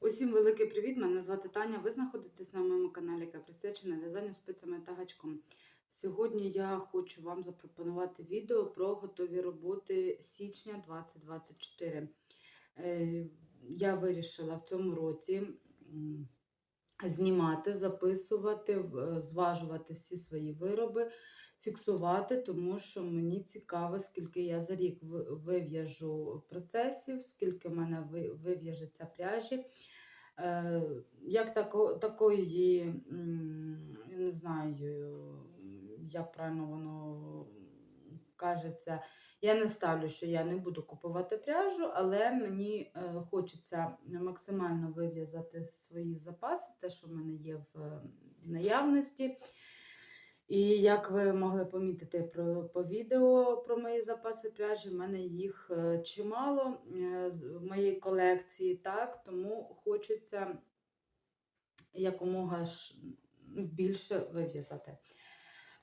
Усім великий привіт! Мене звати Таня. Ви знаходитесь на моєму каналі, яка присвячена в'язанню спицями та гачком. Сьогодні я хочу вам запропонувати відео про готові роботи січня 2024. Е, Я вирішила в цьому році знімати, записувати, зважувати всі свої вироби, фіксувати, тому що мені цікаво, скільки я за рік вив'яжу процесів, скільки в мене вив'яжеться пряжі. Е, Як тако, такої, я не знаю, як правильно воно кажеться, я не ставлю, що я не буду купувати пряжу, але мені е, хочеться максимально вив'язати свої запаси, те, що в мене є в наявності. І як ви могли помітити про, по відео про мої запаси пряжі, в мене їх е, чимало е, в моїй колекції, так, тому хочеться якомога більше вив'язати.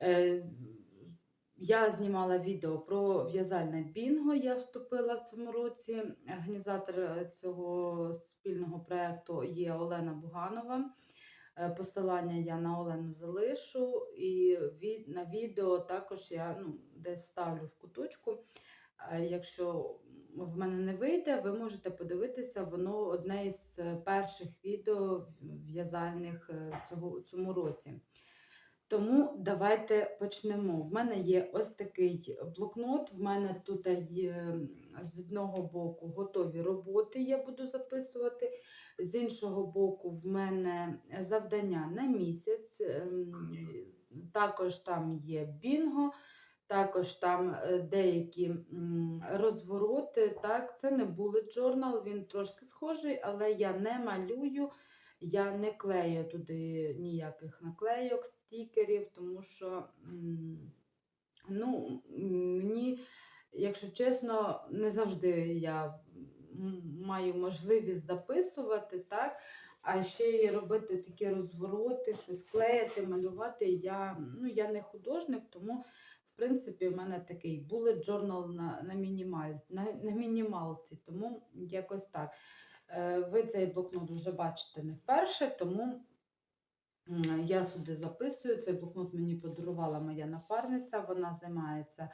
Е, Я знімала відео про в'язальне бінго. Я вступила в цьому році. Організатор цього спільного проєкту є Олена Буганова. Е, Посилання я на Олену залишу, і на відео також я ну, десь вставлю в куточку. Е, Якщо в мене не вийде, ви можете подивитися, воно одне із е, перших відео в'язальних цього цьому році. Тому давайте почнемо. В мене є ось такий блокнот. В мене тут є з одного боку готові роботи, я буду записувати. З іншого боку, в мене завдання на місяць. ем, Також там є бінго, також там е, деякі розвороти. Так, Це не bullet journal, він трошки схожий, але я не малюю. Я не клею туди ніяких наклейок, стікерів, тому що ну, мені, якщо чесно, не завжди я маю можливість записувати, так? А ще й робити такі розвороти, щось клеїти, малювати. Я, ну, я не художник, тому, в принципі, в мене такий bullet journal на, на, мінімаль, на, на мінімалці, тому якось так. Е, Ви цей блокнот вже бачите не вперше, тому я сюди записую. Цей блокнот мені подарувала моя напарниця, вона займається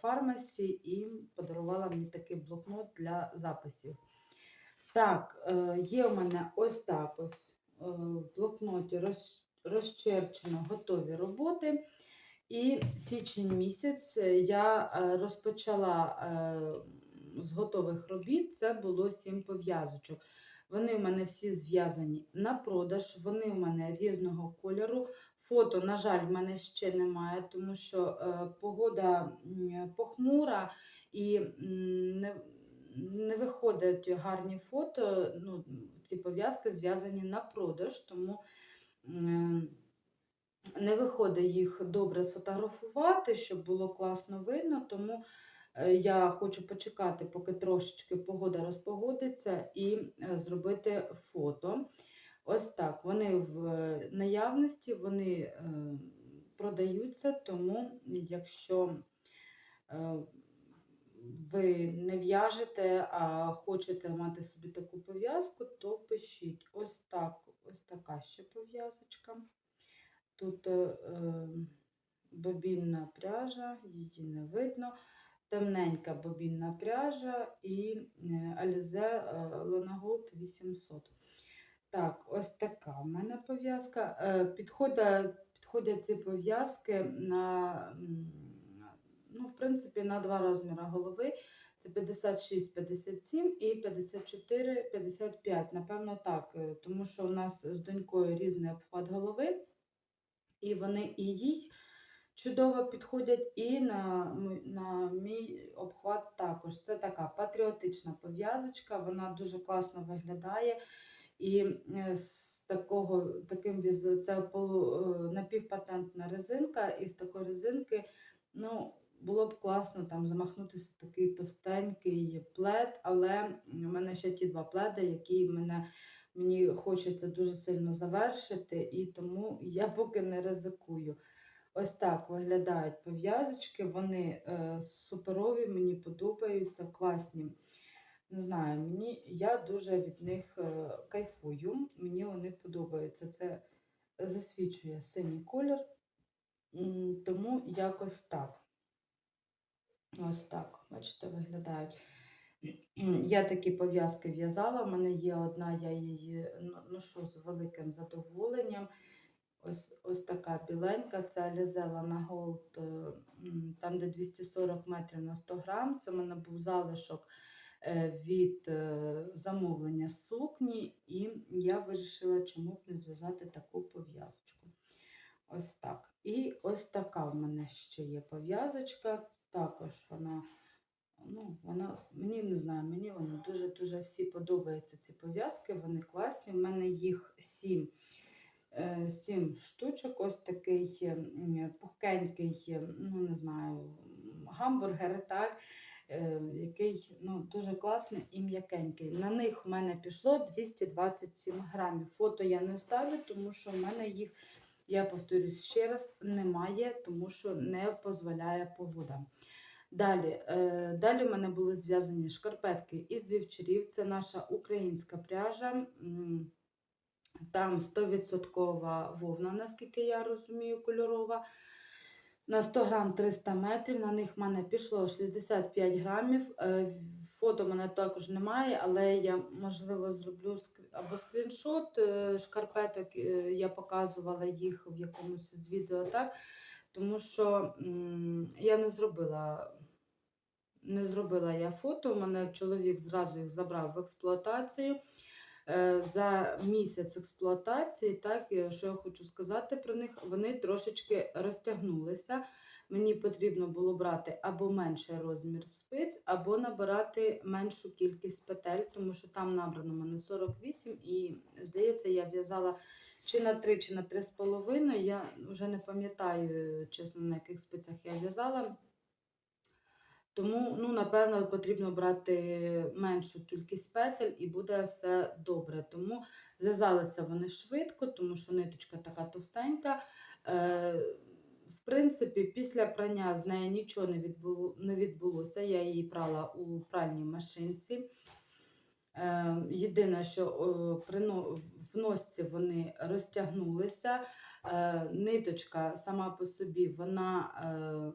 фармасі і подарувала мені такий блокнот для записів. Так, е, є у мене ось так ось е, в блокноті розчерчено готові роботи. І січень місяць е, я е, розпочала е, з готових робіт. Це було сім пов'язочок. Вони у мене всі зв'язані на продаж, вони у мене різного кольору. Фото, на жаль, в мене ще немає, тому що е, погода похмура і не, не виходять гарні фото. Ну, ці пов'язки зв'язані на продаж, тому. не виходить їх добре сфотографувати, щоб було класно видно, тому е, я хочу почекати, поки трошечки погода розпогодиться, і е, зробити фото. Ось так. Вони в наявності, вони е, продаються, тому якщо е, ви не в'яжете, а хочете мати собі таку пов'язку, то пишіть. Ось так, ось така ще пов'язочка. Тут е, е, бобінна пряжа, її не видно. Темненька бобінна пряжа і Alize е, 800. Так, ось така в мене пов'язка. Е, підходять, ці пов'язки на, ну, в принципі, на два розміри голови. Це 56-57 і 54-55. Напевно, так, е, тому що у нас з донькою різний обхват голови. І вони і їй чудово підходять, і на, на мій обхват також. Це така патріотична пов'язочка, вона дуже класно виглядає. І е, з такого, таким це полу, е, напівпатентна резинка, і з такої резинки ну, було б класно там замахнутися такий товстенький плед, але в мене ще ті два пледи, які мене Мені хочеться дуже сильно завершити, і тому я поки не ризикую. Ось так виглядають пов'язочки, вони е, суперові, мені подобаються, класні. Не знаю, мені я дуже від них е, кайфую, мені вони подобаються. Це засвічує синій колір, тому якось так. Ось так, бачите, виглядають. Я такі пов'язки в'язала. У мене є одна, я її ношу з великим задоволенням. Ось, ось така біленька, це Alizella на Gold, е, там, де 240 метрів на 100 грам. Це в мене був залишок від е, замовлення сукні, і я вирішила, чому б не зв'язати таку пов'язочку. Ось так. І ось така в мене ще є пов'язочка. Також вона, ну, вона, мені не знаю, мені вони дуже-дуже всі подобаються ці пов'язки, вони класні. В мене їх сім. е, Сім штучок, ось такий пухкенький, е, ну не знаю, гамбургер, так, е, який ну, дуже класний і м'якенький. На них в мене пішло 227 грамів. Фото я не вставлю, тому що в мене їх, я повторюсь ще раз, немає, тому що не дозволяє погода. Далі, е, далі в мене були зв'язані шкарпетки із вівчарів. Це наша українська пряжа. Там 100% вовна, наскільки я розумію, кольорова. На 100 грам 300 метрів. На них в мене пішло 65 грамів. Е, Фото в мене також немає, але я, можливо, зроблю або скріншот е, шкарпеток. е, Я показувала їх в якомусь з відео, так? Тому що я не зробила. Не зробила я фото, мене чоловік зразу їх забрав в експлуатацію. Е, За місяць експлуатації, так, е, що я хочу сказати про них, вони трошечки розтягнулися. Мені потрібно було брати або менший розмір спиць, або набирати меншу кількість петель, тому що там набрано мене 48, і, здається, я в'язала чи на 3, чи на 3,5. Я вже не пам'ятаю, чесно, на яких спицях я в'язала. Тому, ну, напевно, потрібно брати меншу кількість петель і буде все добре. Тому зв'язалися вони швидко, тому що ниточка така товстенька. Е, в принципі, після прання з нею нічого не, відбуло, не відбулося. Я її прала у пральній машинці. Е, єдине, що при в носці вони розтягнулися. Е, Ниточка сама по собі вона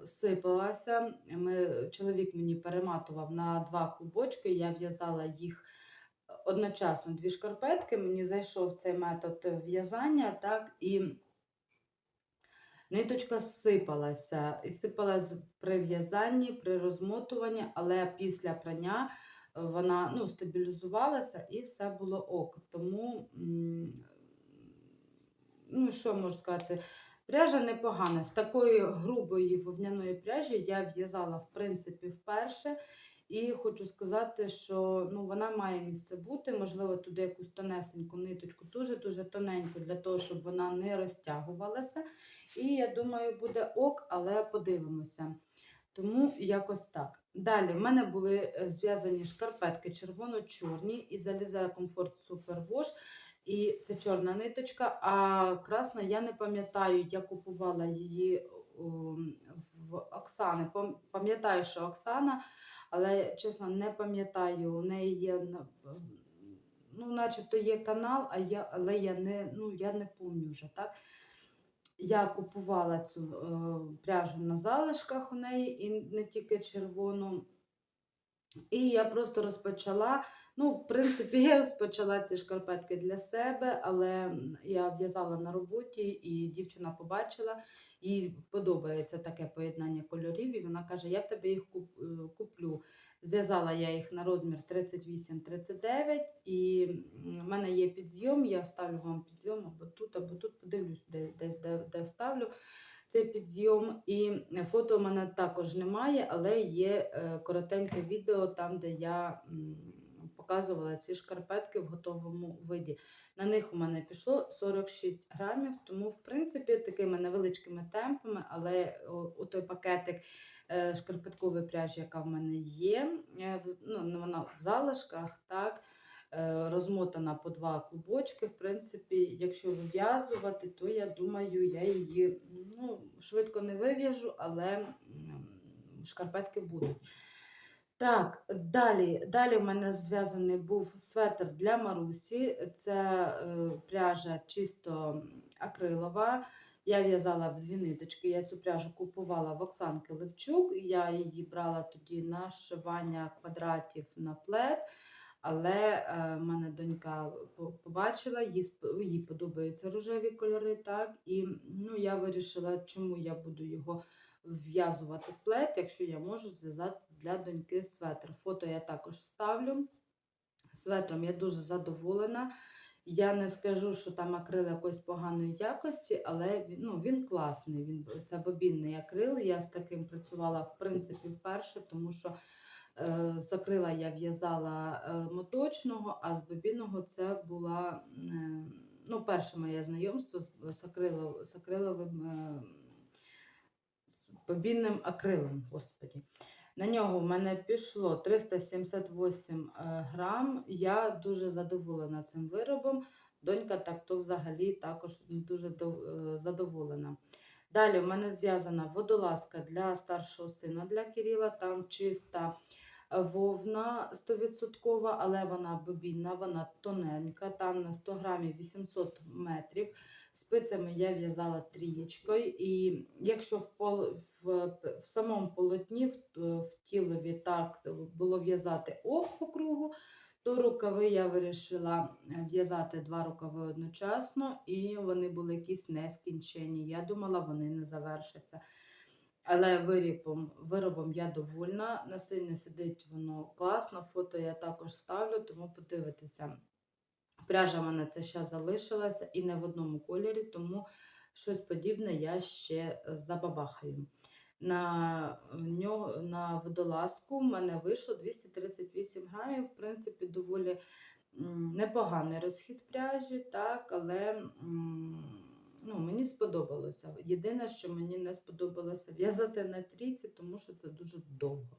е, сипалася. Ми, чоловік мені перематував на два клубочки, я в'язала їх одночасно дві шкарпетки. Мені зайшов цей метод в'язання, так, і ниточка сипалася. І сипалась при в'язанні, при розмотуванні, але після прання е, вона ну, стабілізувалася і все було ок. Тому, ну що можу сказати, пряжа непогана. З такої грубої вовняної пряжі я в'язала, в принципі, вперше. І хочу сказати, що ну, вона має місце бути. Можливо, туди якусь тонесеньку ниточку, дуже-дуже тоненьку, для того, щоб вона не розтягувалася. І я думаю, буде ок, але подивимося. Тому якось так. Далі в мене були е, зв'язані шкарпетки червоно-чорні Alize Comfort Super Wash. І це чорна ниточка, а красна я не пам'ятаю, я купувала її в Оксани. Пам'ятаю, що Оксана, але чесно не пам'ятаю. У неї є ну, начебто є канал, а я, але я не, ну, я не пам'ятаю вже так. Я купувала цю е, пряжу на залишках у неї, і не тільки червону. І я просто розпочала. Ну, в принципі, я розпочала ці шкарпетки для себе, але я в'язала на роботі, і дівчина побачила, їй подобається таке поєднання кольорів, і вона каже: Я в тебе їх е, куплю. Зв'язала я їх на розмір 38-39, і в мене є підзйом, я вставлю вам підзйом або тут, або тут, подивлюсь, де, де, де, де вставлю цей підзйом. І фото у мене також немає, але є е, коротеньке відео там, де я показувала ці шкарпетки в готовому виді. На них у мене пішло 46 грамів, тому, в принципі, такими невеличкими темпами, але о той пакетик е, шкарпеткової пряжі, яка в мене є, е, ну, вона в залишках, так. е, Розмотана по два клубочки. В принципі, якщо вив'язувати, то я думаю, я її ну, швидко не вив'яжу, але шкарпетки будуть. Так, далі, далі в мене зв'язаний був светр для Марусі. Це е, пряжа чисто акрилова. Я в'язала в дві ниточки. Я цю пряжу купувала в Оксанки Левчук. Я її брала тоді на шивання квадратів на плед. Але е, мене донька побачила, їй, їй подобаються рожеві кольори, так, і ну, я вирішила, чому я буду його вв'язувати в плед, якщо я можу зв'язати для доньки светр. Фото я також вставлю. Светром я дуже задоволена. Я не скажу, що там акрил якоїсь поганої якості, але він, ну, він класний. Він, це бобінний акрил. Я з таким працювала в принципі вперше, тому що е, з акрила я в'язала е, моточного, а з бобінного це була е, ну, перше моє знайомство з, з, з акриловим е, бобінним акрилом. Господі. На нього в мене пішло 378 е, грам. Я дуже задоволена цим виробом. Донька так то взагалі також дуже е, задоволена. Далі в мене зв'язана водолазка для старшого сина для Кирила. Там чиста е, вовна 100%, але вона бобінна, вона тоненька. Там на 100 грамів 800 метрів. Спицями я в'язала трієчкою, і якщо в, пол, в, в самому полотні, в, в тілові так було в'язати ок по кругу, то рукави я вирішила е, в'язати два рукави одночасно, і вони були якісь нескінчені. Я думала, вони не завершаться. Але виробом, виробом я довольна. На сильно сидить воно класно. Фото я також ставлю, тому подивитися. Пряжа в мене це ще залишилася і не в одному кольорі, тому щось подібне я ще забабахаю. На, нього, на водолазку в мене вийшло 238 грамів. В принципі, доволі непоганий розхід пряжі, так, але ну, мені сподобалося. Єдине, що мені не сподобалося в'язати на трійці, тому що це дуже довго.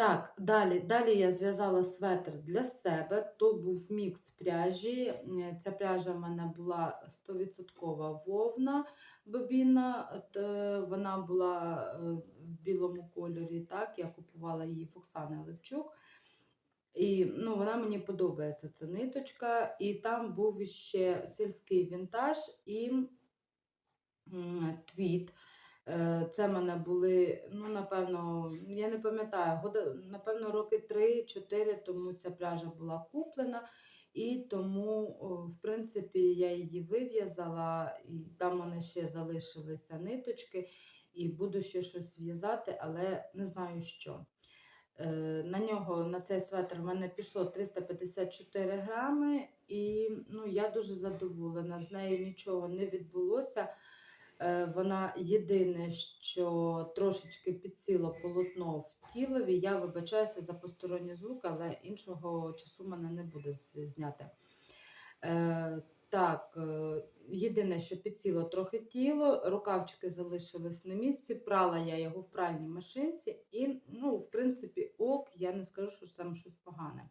Так, далі, далі я зв'язала светр для себе. То був мікс пряжі. Е, Ця пряжа в мене була 100% вовна бобіна. Вона була е, в білому кольорі. Так, я купувала її в Оксани Левчук. І ну, вона мені подобається, ця ниточка. І там був ще сільський вінтаж і твіт. Е, Це в мене були, ну, напевно, я не пам'ятаю, напевно, роки 3-4 тому ця пряжа була куплена. І тому, в принципі, я її вив'язала, і там у мене ще залишилися ниточки, і буду ще щось в'язати, але не знаю що. Е, На нього, на цей светр, в мене пішло 354 грами, і ну, я дуже задоволена. З нею нічого не відбулося. Е, Вона єдине, що трошечки підсіло полотно в тілові. Я вибачаюся за посторонні звуки, але іншого часу мене не буде зняти. Е, так, е, єдине, що підсіло трохи тіло, рукавчики залишились на місці, прала я його в пральній машинці, і, ну, в принципі, ок, я не скажу, що там щось погане.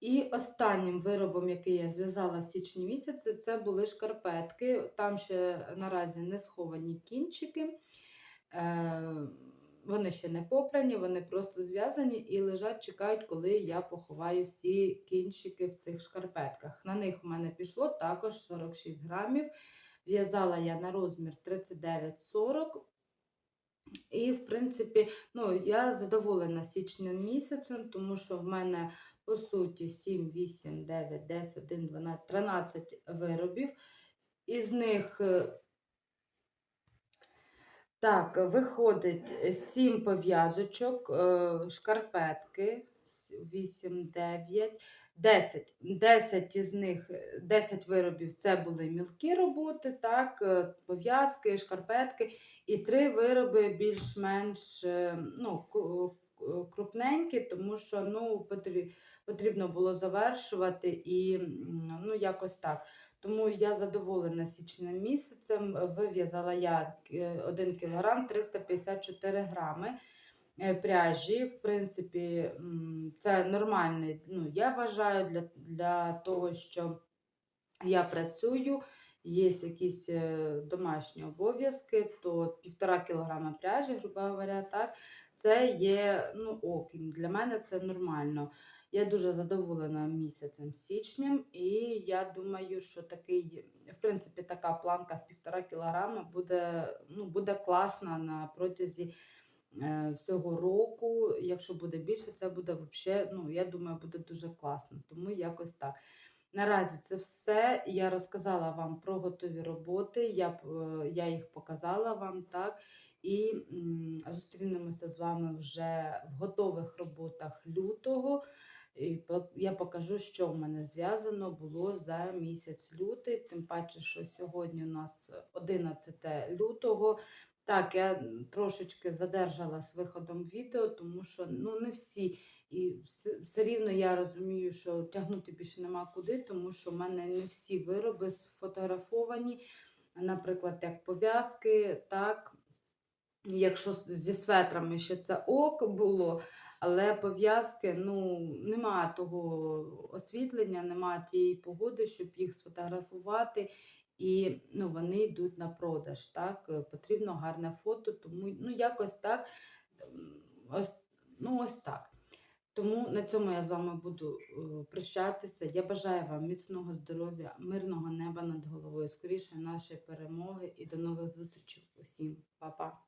І останнім виробом, який я зв'язала в січні місяці, це були шкарпетки. Там ще наразі не сховані кінчики. Е, вони ще не попрані, вони просто зв'язані і лежать, чекають, коли я поховаю всі кінчики в цих шкарпетках. На них у мене пішло також 46 грамів. В'язала я на розмір 39-40. І, в принципі, ну, я задоволена січним місяцем, тому що в мене, по суті, 7, 8, 9, 10, 11, 12, 13 виробів. Із них е, так, виходить 7 пов'язочок, е, шкарпетки 8, 9, 10. 10 із них, е, 10 виробів це були мілкі роботи, так, е, пов'язки, шкарпетки, і 3 вироби більш-менш е, ну, крупненькі, тому що ну, потрібно було завершувати і ну, якось так. Тому я задоволена січним місяцем. Вив'язала я 1 кг 354 грами е, пряжі. В принципі, це нормальний. Ну, я вважаю для, для того, що я працюю. Є якісь е, домашні обов'язки, то півтора кілограма пряжі, грубо говоря, так. це є ну, ок. Для мене це нормально. Я дуже задоволена місяцем січнем, і я думаю, що такий, в принципі, така планка в півтора кілограма буде, ну, буде класна на протязі е, всього року. Якщо буде більше, це буде взагалі, ну, я думаю, буде дуже класно. Тому якось так. Наразі це все. Я розказала вам про готові роботи, я, е, я їх показала вам, так. І зустрінемося з вами вже в готових роботах лютого. І я покажу, що в мене зв'язано було за місяць лютий, тим паче, що сьогодні у нас 11 лютого. Так, я трошечки задержала з виходом відео, тому що ну, не всі. І все, все рівно я розумію, що тягнути більше нема куди, тому що в мене не всі вироби сфотографовані. Наприклад, як пов'язки, так. Якщо зі светрами ще це ок було, але пов'язки, ну, немає того освітлення, немає тієї погоди, щоб їх сфотографувати. І ну, вони йдуть на продаж. Так? Потрібно гарне фото, тому ну, якось так. Ось, ну, ось так. Тому на цьому я з вами буду е, прощатися. Я бажаю вам міцного здоров'я, мирного неба над головою, скоріше нашої перемоги і до нових зустрічей усім. Па-па!